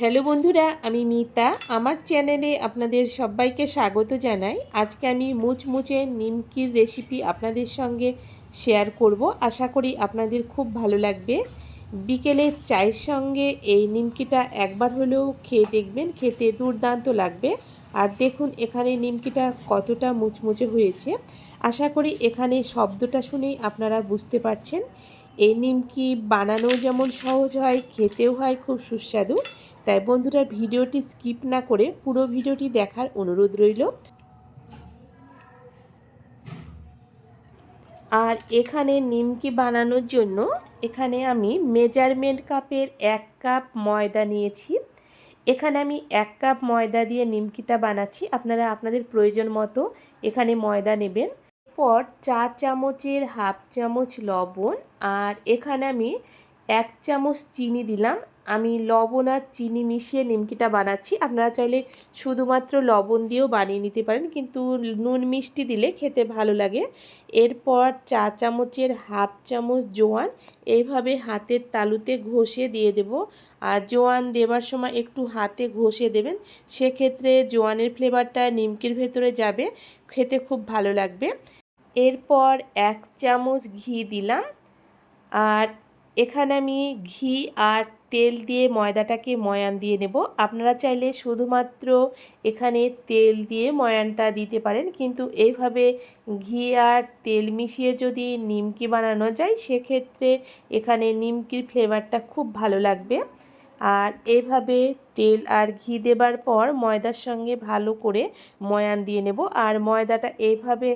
Hello বন্ধুরা, আমি মিতা। আমার চ্যানেলে আপনাদের সবাইকে স্বাগত জানাই। আজকে আমি মুচমুচে নিমকির রেসিপি আপনাদের সঙ্গে শেয়ার করব। আশা করি আপনাদের খুব ভালো লাগবে। বিকেলে চায়ের সঙ্গে এই নিমকিটা একবার হলেও খেয়ে দেখবেন, খেতে দুর্দান্ত লাগবে। আর দেখুন, এখানে নিমকিটা কতটা মুচমুচে হয়েছে। আশা করি এখানে শব্দটা শুনেই আপনারা বুঝতে পারছেন। এই নিমকি বানানো যেমন সহজ হয়, খেতেও হয়, খুব সুস্বাদু। তাই বন্ধুরা ভিডিওটি স্কিপ না করে পুরো ভিডিওটি দেখার অনুরোধ রইল। আর এখানে নিমকি বানানোর জন্য এখানে আমি মেজারমেন্ট কাপের এক কাপ ময়দা নিয়েছি। এখানে আমি এক কাপ ময়দা দিয়ে নিমকিটা বানাচ্ছি। আপনারা আপনাদের প্রয়োজন মতো এখানে ময়দা নেবেন। পর চা চামচের হাফ চামচ লবণ আর এখানে আমি এক চামচ চিনি দিলাম। আমি লবণ আর চিনি মিশিয়ে নিমকিটা বানাচ্ছি। আপনারা চাইলে শুধুমাত্র লবণ দিয়েও বানিয়ে নিতে পারেন, কিন্তু নুন মিষ্টি দিলে খেতে ভালো লাগে। এরপর চা চামচের হাফ চামচ জোয়ান এইভাবে হাতের তালুতে ঘষে দিয়ে দেব। আর জোয়ান দেবার সময় একটু হাতে ঘষে দেবেন, সেক্ষেত্রে জোয়ানের ফ্লেভারটা নিমকির ভেতরে যাবে, খেতে খুব ভালো লাগবে। এরপর এক চামচ ঘি দিলাম। আর এখানে আমি ঘি আর তেল দিয়ে ময়দাটাকে ময়ান দিয়ে নেব। আপনারা চাইলে শুধুমাত্র এখানে তেল দিয়ে ময়ানটা দিতে পারেন, কিন্তু এইভাবে ঘি আর তেল মিশিয়ে যদি নিমকি বানানো যায়, সেক্ষেত্রে এখানে নিমকির ফ্লেভারটা খুব ভালো লাগবে। আর এইভাবে তেল আর ঘি দেবার পর ময়দার সঙ্গে ভালো করে ময়ান দিয়ে নেব। আর ময়দাটা এইভাবে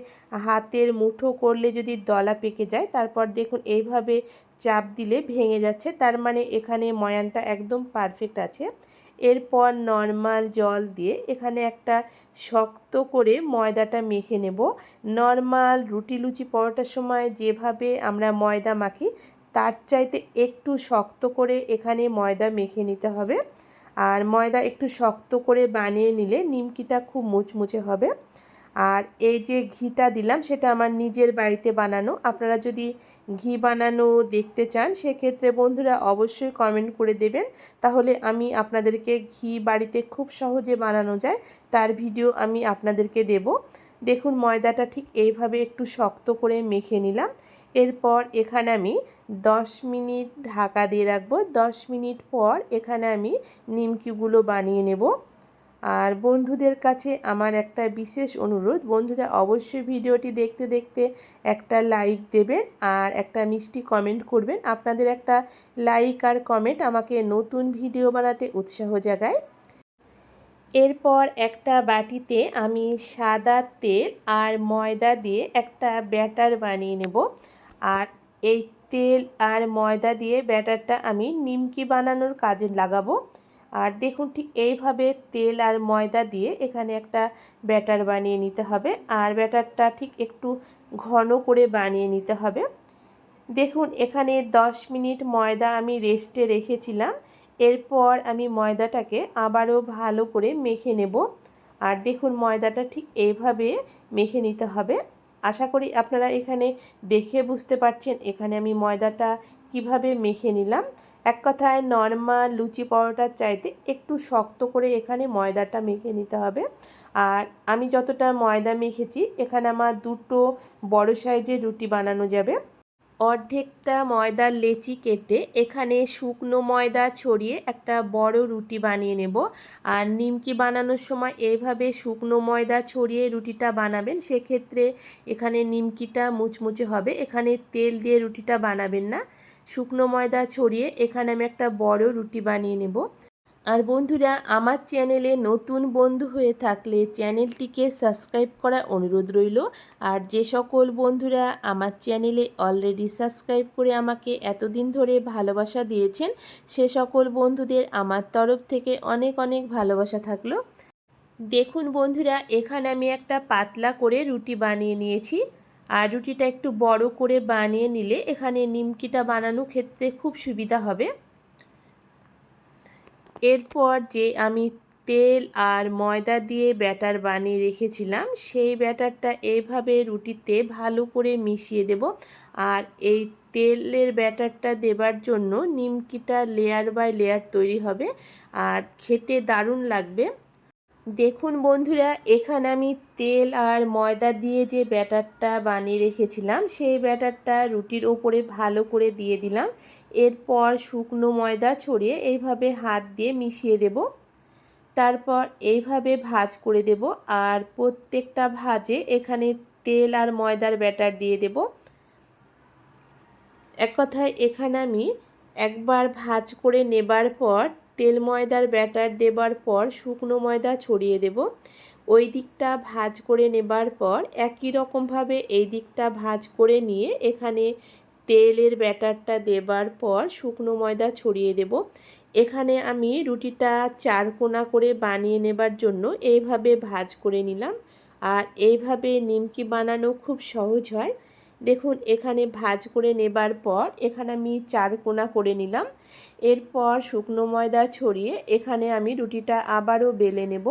হাতের মুঠো করলে যদি দলা পেকে যায়, তারপর দেখুন এইভাবে চাপ দিলে ভেঙে যাচ্ছে। তার মানে এখানে ময়ানটা একদম পারফেক্ট আছে। এরপর নর্মাল জল দিয়ে এখানে একটা শক্ত করে ময়দাটা মেখে নেব। নর্মাল রুটি লুচি পরোটার সময় যেভাবে আমরা ময়দা মাখি তার চাইতে একটু শক্ত করে এখানে ময়দা মেখে নিতে হবে। আর ময়দা একটু শক্ত করে বানিয়ে নিলে নিমকিটা খুব মুচমুচে হবে। আর এই যে ঘিটা দিলাম, সেটা আমার নিজের বাড়িতে বানানো। আপনারা যদি ঘি বানানো দেখতে চান, সেক্ষেত্রে বন্ধুরা অবশ্যই কমেন্ট করে দেবেন। তাহলে আমি আপনাদেরকে ঘি বাড়িতে খুব সহজে বানানো যায়, তার ভিডিও আমি আপনাদেরকে দেব। দেখুন ময়দাটা ঠিক এইভাবে একটু শক্ত করে মেখে নিলাম। এরপর এখানে আমি 10 মিনিট ঢাকা দিয়ে রাখব। 10 মিনিট পর এখানে আমি নিমকিগুলো বানিয়ে নেব। আর বন্ধুদের কাছে আমার একটা বিশেষ অনুরোধ, বন্ধুরা অবশ্যই ভিডিওটি দেখতে দেখতে একটা লাইক দেবেন আর একটা মিষ্টি কমেন্ট করবেন। আপনাদের একটা লাইক আর কমেন্ট আমাকে নতুন ভিডিও বানাতে উৎসাহ জাগায়। এরপর একটা বাটিতে আমি সাদা তেল আর ময়দা দিয়ে একটা ব্যাটার বানিয়ে নেব। আর এই তেল আর ময়দা দিয়ে ব্যাটারটা আমি নিমকি বানানোর কাজে লাগাবো। আর দেখুন ঠিক এইভাবে তেল আর ময়দা দিয়ে এখানে একটা ব্যাটার বানিয়ে নিতে হবে। আর ব্যাটারটা ঠিক একটু ঘন করে বানিয়ে নিতে হবে। দেখুন এখানে 10 মিনিট ময়দা আমি রেস্টে রেখেছিলাম। এরপর আমি ময়দাটাকে আবারও ভালো করে মেখে নেব। আর দেখুন ময়দাটা ঠিক এইভাবে মেখে নিতে হবে। আশা করি আপনারা এখানে দেখে বুঝতে পারছেন এখানে আমি ময়দাটা কীভাবে মেখে নিলাম। এক কথায় নর্মাল লুচি পরোটার চাইতে একটু শক্ত করে এখানে ময়দাটা মেখে নিতে হবে। আর আমি যতটা ময়দা মেখেছি, এখানে আমার দুটো বড় সাইজের রুটি বানানো যাবে। অর্ধেকটা ময়দার লেচি কেটে এখানে শুকনো ময়দা ছড়িয়ে একটা বড় রুটি বানিয়ে নেব। আর নিমকি বানানোর সময় এইভাবে শুকনো ময়দা ছড়িয়ে রুটিটা বানাবেন, সেক্ষেত্রে এখানে নিমকিটা মুচমুচে হবে। এখানে তেল দিয়ে রুটিটা বানাবেন না। শুকনো ময়দা ছড়িয়ে এখানে আমি একটা বড় রুটি বানিয়ে নেব। আর বন্ধুরা, আমার চ্যানেলে নতুন বন্ধু হয়ে থাকলে চ্যানেলটিকে সাবস্ক্রাইব করা অনুরোধ রইল। আর যে সকল বন্ধুরা আমার চ্যানেলে অলরেডি সাবস্ক্রাইব করে আমাকে এতদিন ধরে ভালোবাসা দিয়েছেন, সে সকল বন্ধুদের আমার তরফ থেকে অনেক অনেক ভালোবাসা থাকল। দেখুন বন্ধুরা, এখানে আমি একটা পাতলা করে রুটি বানিয়ে নিয়েছি। আর রুটিটা একটু বড় করে বানিয়ে নিলে এখানে নিমকিটা বানানো ক্ষেত্রে খুব সুবিধা হবে। এরপর যে আমি তেল আর ময়দা দিয়ে ব্যাটার বানিয়ে রেখেছিলাম, সেই ব্যাটারটা এইভাবে রুটিতে ভালো করে মিশিয়ে দেব। আর এই তেলের ব্যাটারটা দেবার জন্য নিমকিটা লেয়ার বাই লেয়ার তৈরি হবে। আর খেতে দারুণ লাগবে। দেখুন বন্ধুরা, এখানে আমি তেল আর ময়দা দিয়ে যে ব্যাটারটা বানিয়ে রেখেছিলাম, সেই ব্যাটারটা রুটির ওপরে ভালো করে দিয়ে দিলাম। এরপর শুকনো ময়দা ছড়িয়ে এইভাবে হাত দিয়ে মিশিয়ে দেব। তারপর এইভাবে ভাজ করে দেব আর প্রত্যেকটা ভাজে এখানে তেল আর ময়দার ব্যাটার দিয়ে দেব। এক কথায় এখানে আমি একবার ভাজ করে নেবার পর, তেল ময়দার ব্যাটার দেবার পর শুকনো ময়দা ছড়িয়ে দেব। ওই দিকটা ভাজ করে নেবার পর একই রকমভাবে এই দিকটা ভাজ করে নিয়ে এখানে তেলের ব্যাটারটা দেবার পর শুকনো ময়দা ছড়িয়ে দেব। এখানে আমি রুটিটা চার কোনা করে বানিয়ে নেবার জন্য এইভাবে ভাজ করে নিলাম। আর এইভাবে নিমকি বানানো খুব সহজ হয়। দেখুন, এখানে ভাজ করে নেবার পর এখানে আমি চার কোনা করে নিলাম। এরপর শুকনো ময়দা ছড়িয়ে এখানে আমি রুটিটা আবারও বেলে নেব।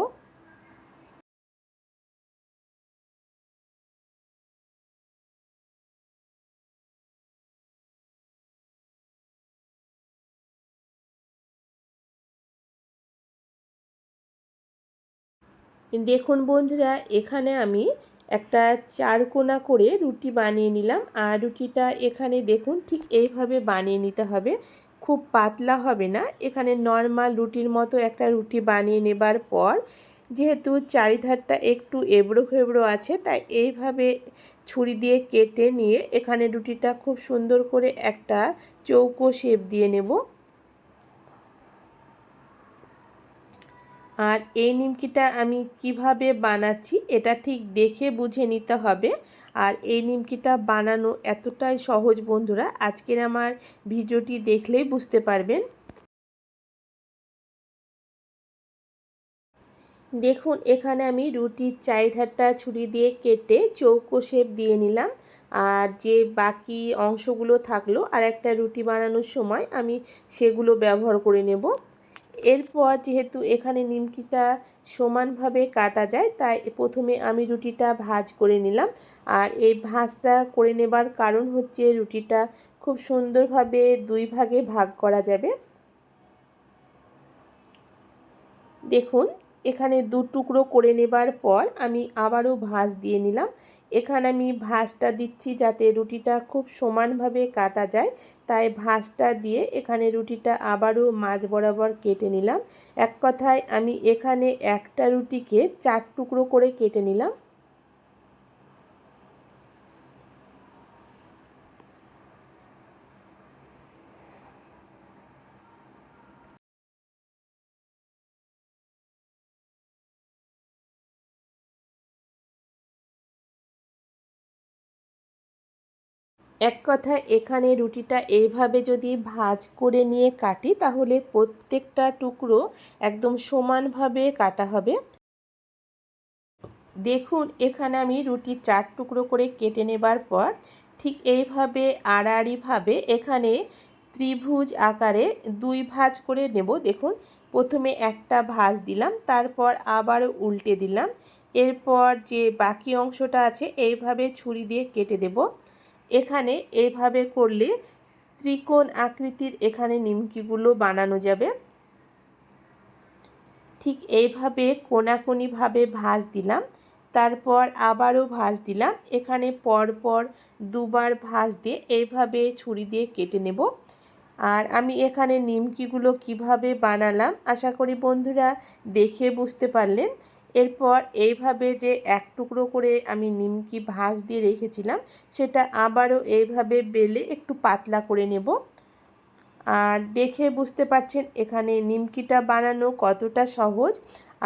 দেখুন বন্ধুরা, এখানে আমি একটা চারকোনা করে রুটি বানিয়ে নিলাম। আর রুটিটা এখানে দেখুন ঠিক এইভাবে বানিয়ে নিতে হবে। খুব পাতলা হবে না। এখানে নর্মাল রুটির মতো একটা রুটি বানিয়ে নেবার পর, যেহেতু চারিধারটা একটু এবড়ো খেবড়ো আছে, তাই এইভাবে ছুরি দিয়ে কেটে নিয়ে এখানে রুটিটা খুব সুন্দর করে একটা চৌকো শেপ দিয়ে নেব। আর এই নিমকিটা আমি কীভাবে বানাচ্ছি এটা ঠিক দেখে বুঝে নিতে হবে। আর এই নিমকিটা বানানো এতটাই সহজ বন্ধুরা, আজকের আমার ভিডিওটি দেখলেই বুঝতে পারবেন। দেখুন, এখানে আমি রুটির চারিধারটা ছুরি দিয়ে কেটে চৌকো শেপ দিয়ে নিলাম। আর যে বাকি অংশগুলো থাকল আর একটা রুটি বানানোর সময় আমি সেগুলো ব্যবহার করে নেব। এরপর যেহেতু এখানে নিমকিটা সমানভাবে কাটা যায়, তাই প্রথমে আমি রুটিটা ভাজ করে নিলাম। আর এই ভাজটা করে নেবার কারণ হচ্ছে রুটিটা খুব সুন্দরভাবে দুই ভাগে ভাগ করা যাবে। দেখুন এখানে দু টুকরো করে নেবার পর আমি আবারও ভাঁজ দিয়ে নিলাম। এখানে আমি ভাঁজটা দিচ্ছি যাতে রুটিটা খুব সমানভাবে কাটা যায়। তাই ভাঁজটা দিয়ে এখানে রুটিটা আবারও মাছ বরাবর কেটে নিলাম। এক কথায় আমি এখানে একটা রুটিকে চার টুকরো করে কেটে নিলাম। এক কথায় এখানে রুটিটা এইভাবে যদি ভাজ করে নিয়ে কাটি, তাহলে প্রত্যেকটা টুকরো একদম সমানভাবে কাটা হবে। দেখুন, এখানে আমি রুটি চার টুকরো করে কেটে নেবার পর ঠিক এইভাবে আড়াআড়িভাবে এখানে ত্রিভুজ আকারে দুই ভাজ করে নেব। দেখুন, প্রথমে একটা ভাজ দিলাম, তারপর আবার উল্টে দিলাম। এরপর যে বাকি অংশটা আছে, এইভাবে ছুরি দিয়ে কেটে দেব। এখানে এইভাবে করলে ত্রিকোণ আকৃতির এখানে নিমকিগুলো বানানো যাবে। ঠিক এইভাবে কোনাকুনিভাবে ভাঁজ দিলাম, তারপর আবারও ভাঁজ দিলাম। এখানে পরপর দুবার ভাঁজ দিয়ে এইভাবে ছুরি দিয়ে কেটে নেব। আর আমি এখানে নিমকিগুলো কীভাবে বানালাম, আশা করি বন্ধুরা দেখে বুঝতে পারলেন। এরপর এইভাবে যে এক টুকরো করে আমি নিমকি ভাঁজ দিয়ে রেখেছিলাম, সেটা আবারও এইভাবে বেলে একটু পাতলা করে নেব। আর দেখে বুঝতে পারছেন এখানে নিমকিটা বানানো কতটা সহজ।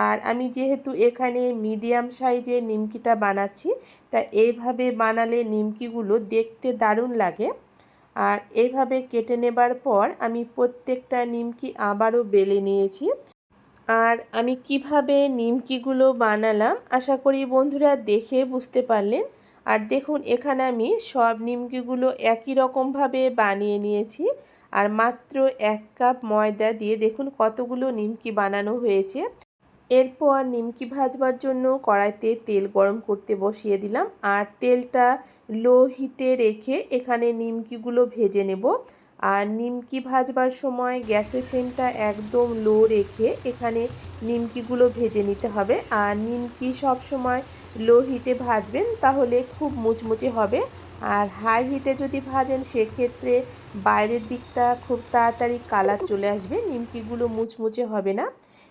আর আমি যেহেতু এখানে মিডিয়াম সাইজের নিমকিটা বানাচ্ছি তা এইভাবে বানালে নিমকিগুলো দেখতে দারুণ লাগে। আর এইভাবে কেটে নেবার পর আমি প্রত্যেকটা নিমকি আবারও বেলে নিয়েছি। আর আমি কীভাবে নিমকিগুলো বানালাম, আশা করি বন্ধুরা দেখে বুঝতে পারলেন। আর দেখুন, এখানে আমি সব নিমকিগুলো একই রকমভাবে বানিয়ে নিয়েছি। আর মাত্র এক কাপ ময়দা দিয়ে দেখুন কতগুলো নিমকি বানানো হয়েছে। এরপর নিমকি ভাজবার জন্য কড়াইতে তেল গরম করতে বসিয়ে দিলাম। আর তেলটা লো হিটে রেখে এখানে নিমকিগুলো ভেজে নেব। আর নিমকি ভাজবার সময় গ্যাসের ফ্লেমটা একদম লো রেখে এখানে নিমকিগুলো ভেজে নিতে হবে। আর নিমকি সব সময় লো হিটে ভাজবেন তাহলে খুব মুচমুচে হবে। আর হাই হিটে যদি ভাজেন সেক্ষেত্রে বাইরের দিকটা খুব তাড়াতাড়ি কালার চলে আসবে, নিমকিগুলো মুচমুচে হবে না।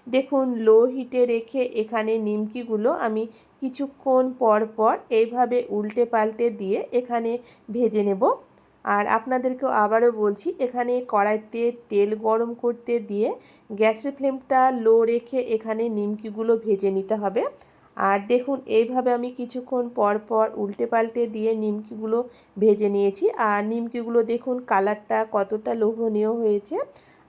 দেখুন, লো হিটে রেখে এখানে নিমকিগুলো আমি কিছুক্ষণ পর পর এইভাবে উল্টে পাল্টে দিয়ে এখানে ভেজে নেব। আর আপনাদেরকেও আবারও বলছি, এখানে কড়াইতে তেল গরম করতে দিয়ে গ্যাসের ফ্লেমটা লো রেখে এখানে নিমকিগুলো ভেজে নিতে হবে। আর দেখুন, এইভাবে আমি কিছুক্ষণ পর পর উল্টে পাল্টে দিয়ে নিমকিগুলো ভেজে নিয়েছি। আর নিমকিগুলো দেখুন, কালারটা কতটা লোভনীয় হয়েছে।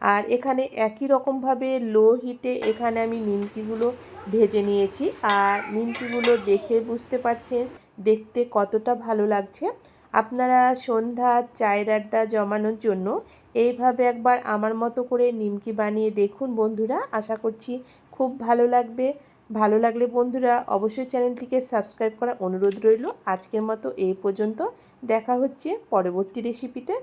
আর এখানে একই রকমভাবে লো হিটে এখানে আমি নিমকিগুলো ভেজে নিয়েছি। আর নিমকিগুলো দেখে বুঝতে পারছেন, দেখতে কতটা ভালো লাগছে। আপনারা সন্ধ্যা চায়ের আড্ডা জমানোর জন্য এইভাবে একবার আমার মতো করে নিমকি বানিয়ে দেখুন বন্ধুরা। আশা করছি খুব ভালো লাগবে। ভালো লাগলে বন্ধুরা অবশ্যই চ্যানেলটিকে সাবস্ক্রাইব করার অনুরোধ রইল। আজকের মতো এই পর্যন্ত। দেখা হচ্ছে পরবর্তী রেসিপিতে